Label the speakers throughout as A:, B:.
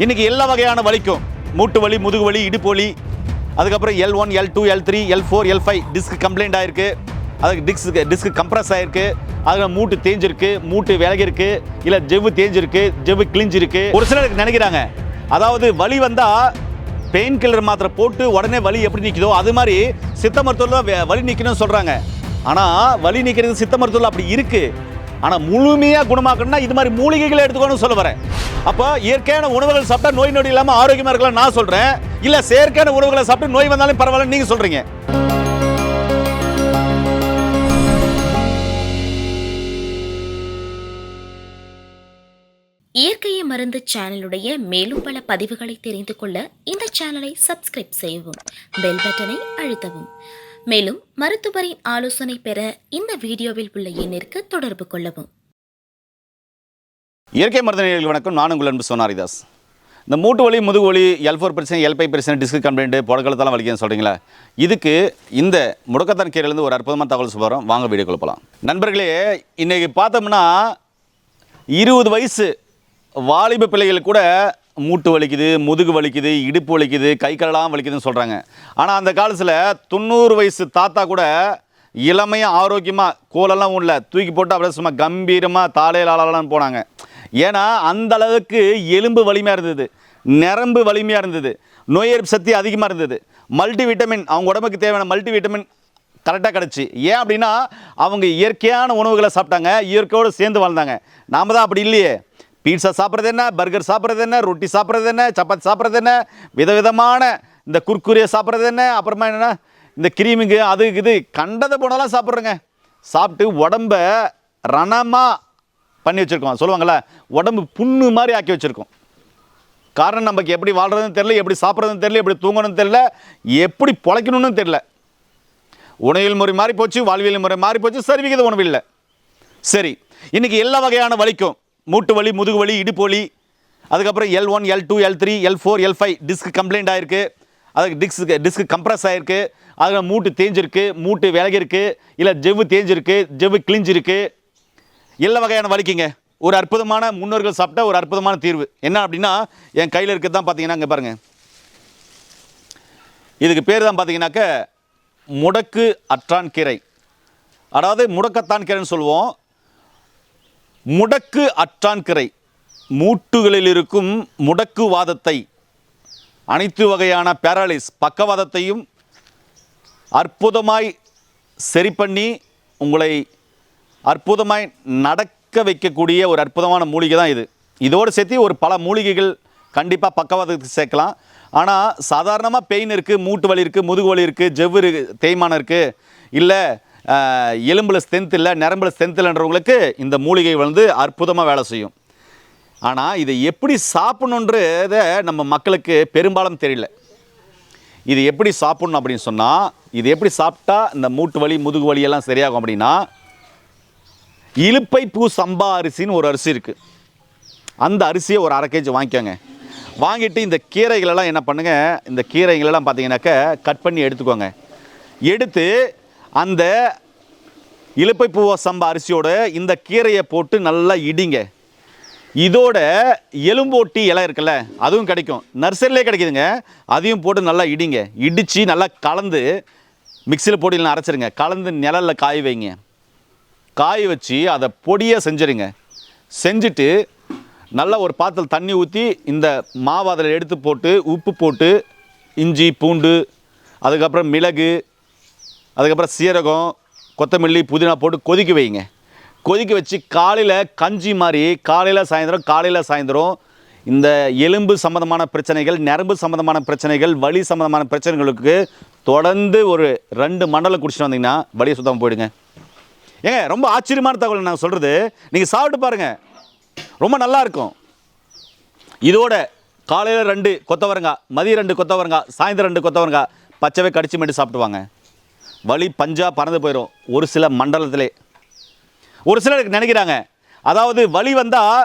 A: இன்னைக்கு எல்லா வகையான வலிக்கும். மூட்டு வலி முதுகு வலி இடுப்பு வலி. அதுக்கப்புறம் L one L two L three L four L five disc complaint ஆயிருக்கு. அதுக்கு டிஸ்க் டிஸ்க் கம்ப்ரஸ் ஆயிருக்கு. அதில் மூட்டு தேஞ்சிருக்கு மூட்டு விலகிருக்கு. இல்லை ஜெவ்வு தேஞ்சிருக்கு ஜெவ்வு கிழிஞ்சிருக்கு. ஒரு சிலருக்கு நினைக்கிறாங்க. அதாவது வலி வந்தால் பெயின் கில்லர் மாத்திரை போட்டு உடனே வலி எப்படி நிற்குதோ அது மாதிரி சித்த மருத்துவத்தில் வே- வலி நிற்கணும்னு சொல்கிறாங்க ஆனால் வலி நிற்கிறது சித்த மருத்துவத்தில் அப்படி இருக்குது ஆனால் முழுமையாக குணமாக்கணும்னா இது மாதிரி மூலிகைகளை எடுத்துக்கணும்னு சொல்ல வரேன். அப்போ இயற்கையான உணவுகள் சாப்பிட்டா நோய் நொடி இல்லாமல் ஆரோக்கியமாக இருக்கலாம் நான் சொல்கிறேன் இல்லை செயற்கையான உணவுகளை சாப்பிட்டு நோய் வந்தாலும் பரவாயில்ல நீங்கள் சொல்கிறீங்க
B: இயற்கையை மருந்து சேனலுடைய மேலும் பல பதிவுகளை தெரிந்து கொள்ள இந்த சேனலை சப்ஸ்கிரைப் செய்யவும் பெல் பட்டனை அழுத்தவும். மேலும் மருத்துவரின் ஆலோசனை பெற இந்த வீடியோவில் உள்ள எண்ணிற்கு தொடர்பு கொள்ளவும்.
A: இயற்கை மருத்துவ நிலையில் வணக்கம். நான் உங்கள் அன்பு சோனாரிதாஸ். இந்த மூட்டு வலி முதுகு வலி எல் ஃபோர் பிரச்சனை எல் ஃபைவ் பிரச்சனை டிஸ்க் கம்ப்ளைண்ட் புடக்கலத்தெல்லாம் வலிக்குதுன்னு சொல்கிறீங்களா இதுக்கு இந்த முடக்கத்தான் கீரையிலேருந்து ஒரு அற்புதமான தகவல் சுபாரம் வாங்க வீடியோ கொடுப்பலாம் நண்பர்களே இன்றைக்கி பார்த்தோம்னா இருபது வயசு வாலிப பிள்ளைகள் கூட மூட்டு வலிக்குது முதுகு வலிக்குது இடுப்பு வலிக்குது கை காலெல்லாம் வலிக்குதுன்னு சொல்கிறாங்க ஆனால் அந்த காலத்தில் தொண்ணூறு வயசு தாத்தா கூட இளமையாக ஆரோக்கியமாக கோலெல்லாம் உள்ள தூக்கி போட்டு அப்படியே சும்மா கம்பீரமாக தாளையில் ஆளாலான்னு போனாங்க. ஏன்னா அந்த அளவுக்கு எலும்பு வலிமையாக இருந்தது. நரம்பு வலிமையாக இருந்தது. நோயெதிர்ப்பு சக்தி அதிகமாக இருந்தது. மல்டி விட்டமின் அவங்க உடம்புக்கு தேவையான மல்டி விட்டமின் கரெக்டாக கிடச்சி. ஏன் அப்படின்னா அவங்க இயற்கையான உணவுகளை சாப்பிட்டாங்க இயற்கையோடு சேர்ந்து வாழ்ந்தாங்க. நாம தான் அப்படி இல்லையே. பீட்சா சாப்பிட்றது என்ன? பர்கர் சாப்பிட்றது என்ன? ரொட்டி சாப்பிட்றது என்ன? சப்பாத்தி சாப்பிட்றது என்ன? விதவிதமான இந்த குர்குரியை சாப்பிட்றது என்ன? அப்புறமா என்னென்னா இந்த கிரீமுங்க அது இது கண்டதை போனாலாம் சாப்பிட்றோங்க. சாப்பிட்டு உடம்ப ரணமாக பண்ணி வச்சுருக்கோம். சொல்லுவாங்கள்ல உடம்பு புண்ணு மாதிரி ஆக்கி வச்சுருக்கோம். காரணம் நமக்கு எப்படி வாழ்கிறதுன்னு தெரியல எப்படி சாப்பிட்றதுன்னு தெரில எப்படி தூங்கணும்னு தெரில எப்படி பொழைக்கணும்னு தெரில உணவியல் முறை மாறி போச்சு வாழ்வியல் முறை மாறி போச்சு சரிவிகித உணவு இல்லை. சரி இன்றைக்கி எல்லா வகையான வலிக்கும். மூட்டு வலி முதுகு வலி இடுப்பு வலி அதுக்கப்புறம் L one L two L three L four L five disc complaint ஆகிருக்கு அதுக்கு டிஸ்க் டிஸ்க் கம்ப்ரஸ் ஆகிருக்கு அதில் மூட்டு தேஞ்சிருக்கு மூட்டு விலகிருக்கு இல்லை ஜெவ்வு தேஞ்சிருக்கு ஜெவ்வு கிழிஞ்சிருக்கு. எல்லா வகையான வலிக்குங்க. ஒரு அற்புதமான முன்னோர்கள் சாப்பிட்ட ஒரு அற்புதமான தீர்வு. என்ன அப்படின்னா என் கையில் இருக்கிறது தான் பார்த்தீங்கன்னா இங்கே பாருங்கள் இதுக்கு பேர் தான் பார்த்தீங்கன்னாக்க முடக்கு அற்றான் கீரை. அதாவது முடக்கத்தான் கீரைன்னு சொல்லுவோம். முடக்கு அற்றான் கீரை. மூட்டுகளில் இருக்கும் முடக்குவாதத்தை அனைத்து வகையான பேரலிஸ் பக்கவாதத்தையும் அற்புதமாய் சரி பண்ணி உங்களை அற்புதமாய் நடக்க வைக்கக்கூடிய ஒரு அற்புதமான மூலிகை தான் இது. இதோடு சேர்த்து ஒரு பல மூலிகைகள் கண்டிப்பாக பக்கவாதத்துக்கு சேர்க்கலாம். ஆனால் சாதாரணமாக பெயின் இருக்குது மூட்டு வலி இருக்குது முதுகு வலி இருக்குது ஜவ்வு தேய்மானம் இருக்குது இல்லை எலும்பில் ஸ்ட்ரென்த் இல்லை நரம்பில் ஸ்ட்ரென்த் இல்லைன்றவங்களுக்கு இந்த மூலிகை வந்து அற்புதமாக வேலை செய்யும். ஆனால் இதை எப்படி சாப்பிடணுன்றதை நம்ம மக்களுக்கு பெரும்பாலும் தெரியல. இது எப்படி சாப்பிடணும் அப்படின்னு சொன்னால் இது எப்படி சாப்பிட்டா இந்த மூட்டு வலி முதுகு வலியெல்லாம் சரியாகும் அப்படின்னா இலுப்பை பூ சம்பா அரிசின்னு ஒரு அரிசி இருக்குது அந்த அரிசியை ஒரு அரை கேஜி வாங்கிக்கோங்க. வாங்கிட்டு இந்த கீரைகளெல்லாம் என்ன பண்ணுங்க இந்த கீரைகளெல்லாம் பார்த்தீங்கன்னாக்க கட் பண்ணி எடுத்துக்கோங்க. எடுத்து அந்த இலுப்பை பூவ சம்பா அரிசியோட இந்த கீரையை போட்டு நல்லா இடிங்க. இதோட எலும்போட்டி இலை இருக்குல்ல அதுவும் கிடைக்கும். நர்சரிலே கிடைக்குதுங்க. அதையும் போட்டு நல்லா இடிங்க. இடித்து நல்லா கலந்து மிக்சியில் போட்டு இல்லைன்னா அரைச்சிருங்க. கலந்து நிழலில் காய வைங்க. காய வச்சு அதை பொடியாக செஞ்சுருங்க. செஞ்சுட்டு நல்லா ஒரு பாத்திரத்தில் தண்ணி ஊற்றி இந்த மாவு அதில் எடுத்து போட்டு உப்பு போட்டு இஞ்சி பூண்டு அதுக்கப்புறம் மிளகு அதுக்கப்புறம் சீரகம் கொத்தமல்லி புதினா போட்டு கொதிக்க வைங்க. கொதிக்க வச்சு காலையில் கஞ்சி மாதிரி காலையில் சாயந்தரம் காலையில் சாயந்தரம் இந்த எலும்பு சம்மந்தமான பிரச்சனைகள் நரம்பு சம்மந்தமான பிரச்சனைகள் வலி சம்மந்தமான பிரச்சனைகளுக்கு தொடர்ந்து ஒரு ரெண்டு மண்டலம் குடிச்சிட்டு வந்தீங்கன்னா வலியை சுத்தமாக போயிடுங்க. ஏங்க ரொம்ப ஆச்சரியமான தகவல் நான் சொல்கிறது நீங்கள் சாப்பிட்டு பாருங்கள் ரொம்ப நல்லா இருக்கும். இதோட காலையில் ரெண்டு கொத்தவரங்காய் மதியம் ரெண்டு கொத்தவரங்காய் சாயந்தரம் ரெண்டு கொத்தவரங்காய் பச்சைவே கடிச்சு மட்டும் சாப்பிடுவாங்க வலி பஞ்சாக பறந்து போயிடும் ஒரு சில மண்டலத்திலே. ஒரு சிலர் நினைக்கிறாங்க அதாவது வலி வந்தால்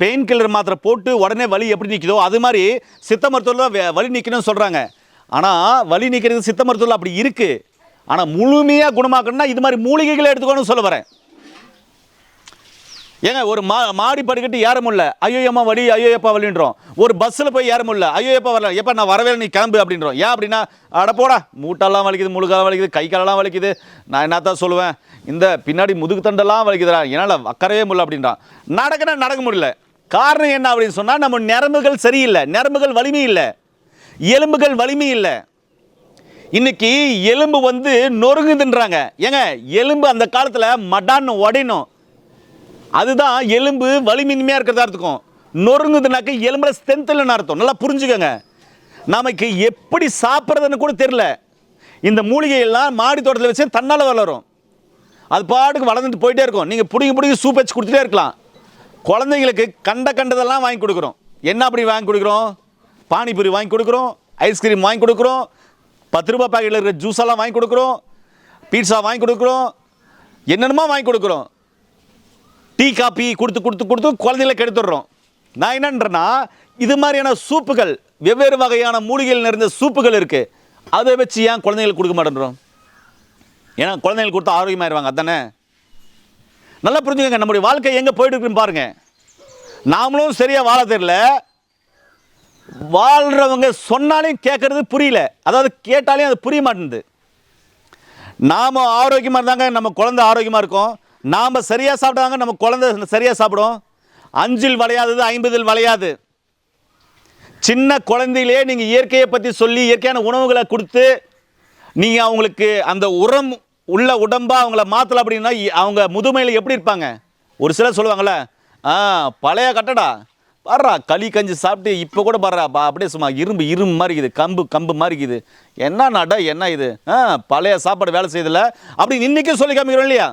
A: பெயின் கில்லர் மாத்திரை போட்டு உடனே வலி எப்படி நிற்குதோ அது மாதிரி சித்த மருத்துவத்தில் வே- வலி நிற்கணும்னு சொல்கிறாங்க ஆனால் வலி நிற்கிறது சித்த மருத்துவத்தில் அப்படி இருக்குது ஆனால் முழுமையாக குணமாக்கணும்னா இது மாதிரி மூலிகைகளை எடுத்துக்கணும்னு சொல்ல வரேன். ஏங்க ஒரு மா மாடி படிக்கட்டு ஏற முடியல. ஐயோயம்மா வலி ஐயோயப்பா வலின்றோம். ஒரு பஸ்ஸில் போய் ஏற முடியல. ஐயோயப்பா வரல. எப்போ நான் வரவே இல்லை, நீ கிளம்பு அப்படின்றோம். ஏன் அப்படின்னா அட போடா மூட்டெல்லாம் வலிக்குது முழுக்கெல்லாம் வலிக்குது கை காலெல்லாம் வலிக்குது. நான் என்னத்தான் சொல்லுவேன்? இந்த பின்னாடி முதுகு தண்டெல்லாம் வலிக்குதுடா. என்னால் அக்கறையே முடியல அப்படின்றான். நடக்கனா நடக்க முடியல. காரணம் என்ன அப்படின்னு சொன்னால் நம்ம நரம்புகள் சரியில்லை. நரம்புகள் வலிமை இல்லை. எலும்புகள் வலிமை இல்லை. இன்னைக்கு எலும்பு வந்து நொறுங்குதுன்றாங்க. ஏங்க எலும்பு அந்த காலத்தில் மடான்னு உடையணும். அதுதான் எலும்பு வலிமின்மையாக இருக்கிறதா இருக்கும் நொறுங்குதுனாக்க எலும்புல ஸ்ட்ரென்த் இல்லைன்னு அர்த்தம். நல்லா புரிஞ்சுக்கோங்க. நமக்கு எப்படி சாப்பிட்றதுன்னு கூட தெரில இந்த மூலிகையெல்லாம் மாடி தோட்டத்தில் வச்சு தன்னால் வளரும். அது பாட்டுக்கு வளர்ந்துட்டு போயிட்டே இருக்கும். நீங்கள் பிடிங்கி பிடிங்கி சூப் வச்சு கொடுத்துட்டே இருக்கலாம். குழந்தைங்களுக்கு கண்ட கண்டதெல்லாம் வாங்கி கொடுக்குறோம். என்ன அப்படி வாங்கி கொடுக்குறோம்? பானிபூரி வாங்கி கொடுக்குறோம். ஐஸ்கிரீம் வாங்கி கொடுக்குறோம். பத்து ரூபாய் பாக்கெட்டில் இருக்கிற ஜூஸ் எல்லாம் வாங்கி கொடுக்குறோம். பீட்சா வாங்கி கொடுக்குறோம். என்னென்னமோ வாங்கி கொடுக்குறோம். டீ காப்பி கொடுத்து கொடுத்து கொடுத்து குழந்தைகளை கெடுத்துடுறோம். நான் என்னன்றேன்னா இது மாதிரியான சூப்புகள் வெவ்வேறு வகையான மூலிகைகள் நிறைந்த சூப்புகள் இருக்குது அதை வச்சு ஏன் குழந்தைங்களுக்கு கொடுக்க மாட்டேன்றோம்? ஏன்னா குழந்தைங்களுக்கு கொடுத்தா ஆரோக்கியமாயிருவாங்க அதானே? நல்லா புரிஞ்சுக்கங்க நம்முடைய வாழ்க்கை எங்கே போயிட்டு இருக்குன்னு பாருங்க. நாமளும் சரியாக வாழ தெரியல. வாழ்கிறவங்க சொன்னாலையும் கேட்குறது புரியல. அதாவது கேட்டாலையும் அது புரிய மாட்டேங்குது நாம் ஆரோக்கியமாக இருந்தாங்க நம்ம குழந்தை ஆரோக்கியமாக இருக்கும். நாம் சரியாக சாப்பிட்டாங்க நம்ம குழந்தை சரியாக சாப்பிடும். அஞ்சில் வளையாதது ஐம்பதில் வளையாது. சின்ன குழந்தையிலே நீங்கள் இயற்கையை பற்றி சொல்லி இயற்கையான உணவுகளை கொடுத்து நீங்கள் அவங்களுக்கு அந்த உரம் உள்ள உடம்பா அவங்கள மாற்றலை அப்படின்னா அவங்க முதுமையில் எப்படி இருப்பாங்க? ஒரு சிலர் சொல்லுவாங்கள்ல ஆ பழைய கட்டடா. பாடுறா களி கஞ்சி சாப்பிட்டு இப்போ கூட பாடுறா பா அப்படியே சும்மா இரும்பு இரும்பு மாதிரி இருக்குது கம்பு கம்பு மாதிரி இருக்குது. என்ன நாடா என்ன இது? ஆ பழைய சாப்பாடு வேலை செய்யுதுல அப்படி இன்றைக்கும் சொல்லி காமிக்கிறோம் இல்லையா?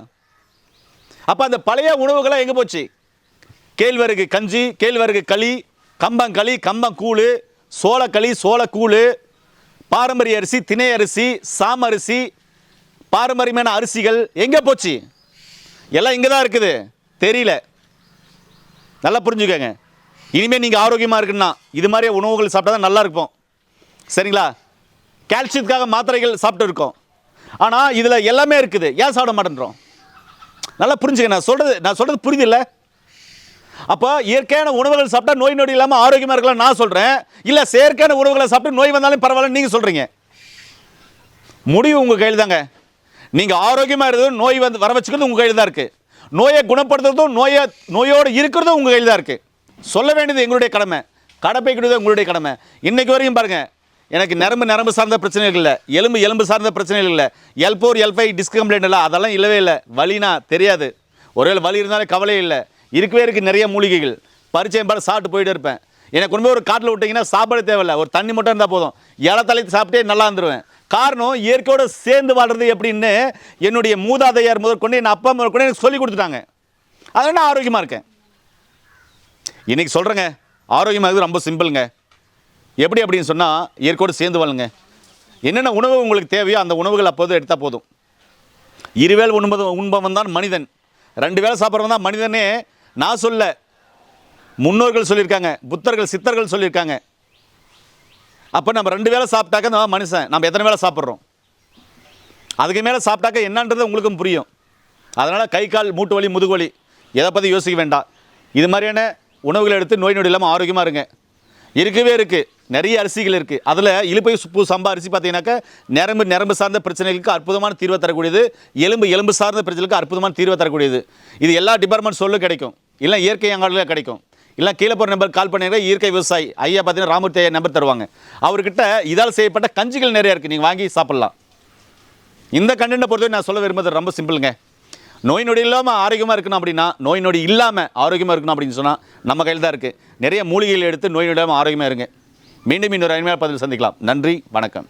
A: அப்போ அந்த பழைய உணவுகளை எங்கே போச்சு? கேழ்வரகு கஞ்சி கேழ்வரகு களி கம்பங்களி கம்பங்கூழ் சோளக்களி சோளக்கூழ் பாரம்பரிய அரிசி திணை அரிசி சாம அரிசி பாரம்பரியமான அரிசிகள் எங்கே போச்சு? எல்லாம் இங்கே தான் இருக்குது. தெரியல. நல்லா புரிஞ்சுக்கோங்க. இனிமேல் நீங்கள் ஆரோக்கியமாக இருக்குன்னா இது மாதிரி உணவுகள் சாப்பிட்டா தான் நல்லா இருப்போம். சரிங்களா? கால்சியத்துக்காக மாத்திரைகள் சாப்பிட்டு இருக்கோம். ஆனால் இதில் எல்லாமே இருக்குது. ஏன் சாப்பிட மாட்டேன்றோம்? நல்லா புரிஞ்சுக்க நான் சொல்கிறது நான் சொல்கிறது புரியுதில்ல? அப்போ இயற்கையான உணவுகள் சாப்பிட்டா நோய் நொடி இல்லாமல் ஆரோக்கியமாக இருக்கலாம் நான் சொல்கிறேன் இல்லை செயற்கையான உணவுகளை சாப்பிட்டு நோய் வந்தாலும் பரவாயில்ல நீங்கள் சொல்கிறீங்க முடிவு உங்கள் கையில் தாங்க நீங்கள் ஆரோக்கியமாக இருக்கிறதும் நோய் வந்து வர வச்சுக்கிறது உங்கள் கையில் தான் இருக்குது நோயை குணப்படுத்துறதும் நோயை நோயோடு இருக்கிறதும் உங்கள் கையில் தான் இருக்குது சொல்ல வேண்டியது எங்களுடைய கடமை. கடைப்பிடிக்கிறது உங்களுடைய கடமை. இன்றைக்கு வரைக்கும் பாருங்கள் எனக்கு நரம்பு நரம்பு சார்ந்த பிரச்சனைகள் இல்லை. எலும்பு எலும்பு சார்ந்த பிரச்சனைகள் இல்லை. L four L five disc complaint இல்லை. அதெல்லாம் இல்லவே இல்லை. வலினா தெரியாது. ஒருவேளை வலி இருந்தாலே கவலை இல்லை. இருக்கவே இருக்குது நிறைய மூலிகைகள். பரிச்சயம் பாடு சாப்பிட்டு போயிட்டு இருப்பேன். எனக்கு கொண்டு போய் ஒரு காட்டில் விட்டிங்கன்னா சாப்பாடு தேவையில்லை. ஒரு தண்ணி மட்டும் இருந்தால் போதும். இலை தலைத்து சாப்பிட்டே நல்லா இருந்துருவேன். காரணம் இயற்கையோடு சேர்ந்து வாழ்றது எப்படின்னு என்னுடைய மூதாதையார் முதற்கொண்டு என் அப்பா முதற்கொண்டு எனக்கு சொல்லி கொடுத்துட்டாங்க. அதனால் நான் ஆரோக்கியமாக இருக்கேன். இன்றைக்கி சொல்கிறேங்க ஆரோக்கியமாக ரொம்ப சிம்பிளுங்க. எப்படி அப்படின்னு சொன்னால் இயற்கையோடு சேர்ந்து வாழுங்க. என்னென்ன உணவு உங்களுக்கு தேவையோ அந்த உணவுகள் அப்போது எடுத்தால் போதும். இருவேல் உண்பது உண்பவன் தான் மனிதன். ரெண்டு வேளை சாப்பிட்றவன் தான் மனிதனே. நான் சொல்ல முன்னோர்கள் சொல்லியிருக்காங்க புத்தர்கள் சித்தர்கள் சொல்லியிருக்காங்க. அப்போ நம்ம ரெண்டு வேளை சாப்பிட்டாக்க நம்ம மனுஷன் நம்ம எத்தனை வேளை சாப்பிட்றோம்? அதுக்கு மேலே சாப்பிட்டாக்க என்னன்றது உங்களுக்கும் புரியும். அதனால் கை கால் மூட்டு வலி முதுகு வலி எதை பற்றி யோசிக்க வேண்டாம். இது மாதிரியான உணவுகளை எடுத்து நோய் நொடி இல்லாமல் ஆரோக்கியமாக இருங்க. இருக்கவே இருக்குது நிறைய அரிசிகள் இருக்குது அதில் இழுப்பை சுப்பு சம்பா அரிசி பார்த்தீங்கன்னாக்கா நரம்பு நரம்பு சார்ந்த பிரச்சனைகளுக்கு அற்புதமான தீர்வை தரக்கூடியது. எலும்பு எலும்பு சார்ந்த பிரச்சனைகளுக்கு அற்புதமான தீர்வை தரக்கூடியது. இது எல்லா டிபார்ட்மெண்ட் சொல்லும் கிடைக்கும். இல்லை இயற்கை அங்காடியில் கிடைக்கும். இல்லை கீழே போகிற நம்பர் கால் பண்ணிடுற இயற்கை விவசாயி ஐயா பார்த்தீங்கன்னா ராமூர்த்தி ஐயா நம்பர் தருவாங்க. அவர்கிட்ட இதால் செய்யப்பட்ட கஞ்சிகள் நிறையா இருக்குது நீங்கள் வாங்கி சாப்பிட்லாம். இந்த கண்டென்ட்டை பொறுத்தவரை நான் சொல்ல விரும்புறது ரொம்ப சிம்பிளுங்க நோய் நொடி இல்லாமல் ஆரோக்கியமாக இருக்கணும் அப்படின்னா நோய் நொடி இல்லாமல் ஆரோக்கியமாக இருக்கணும் அப்படின்னு சொன்னால் நம்ம கையில் தான் இருக்குது நிறைய மூலிகைகள் எடுத்து நோய் நொடி இல்லாமல் ஆரோக்கியமாக இருங்க. மீண்டும் இன்னொரு அருமையாக பதில் சந்திக்கலாம். நன்றி வணக்கம்.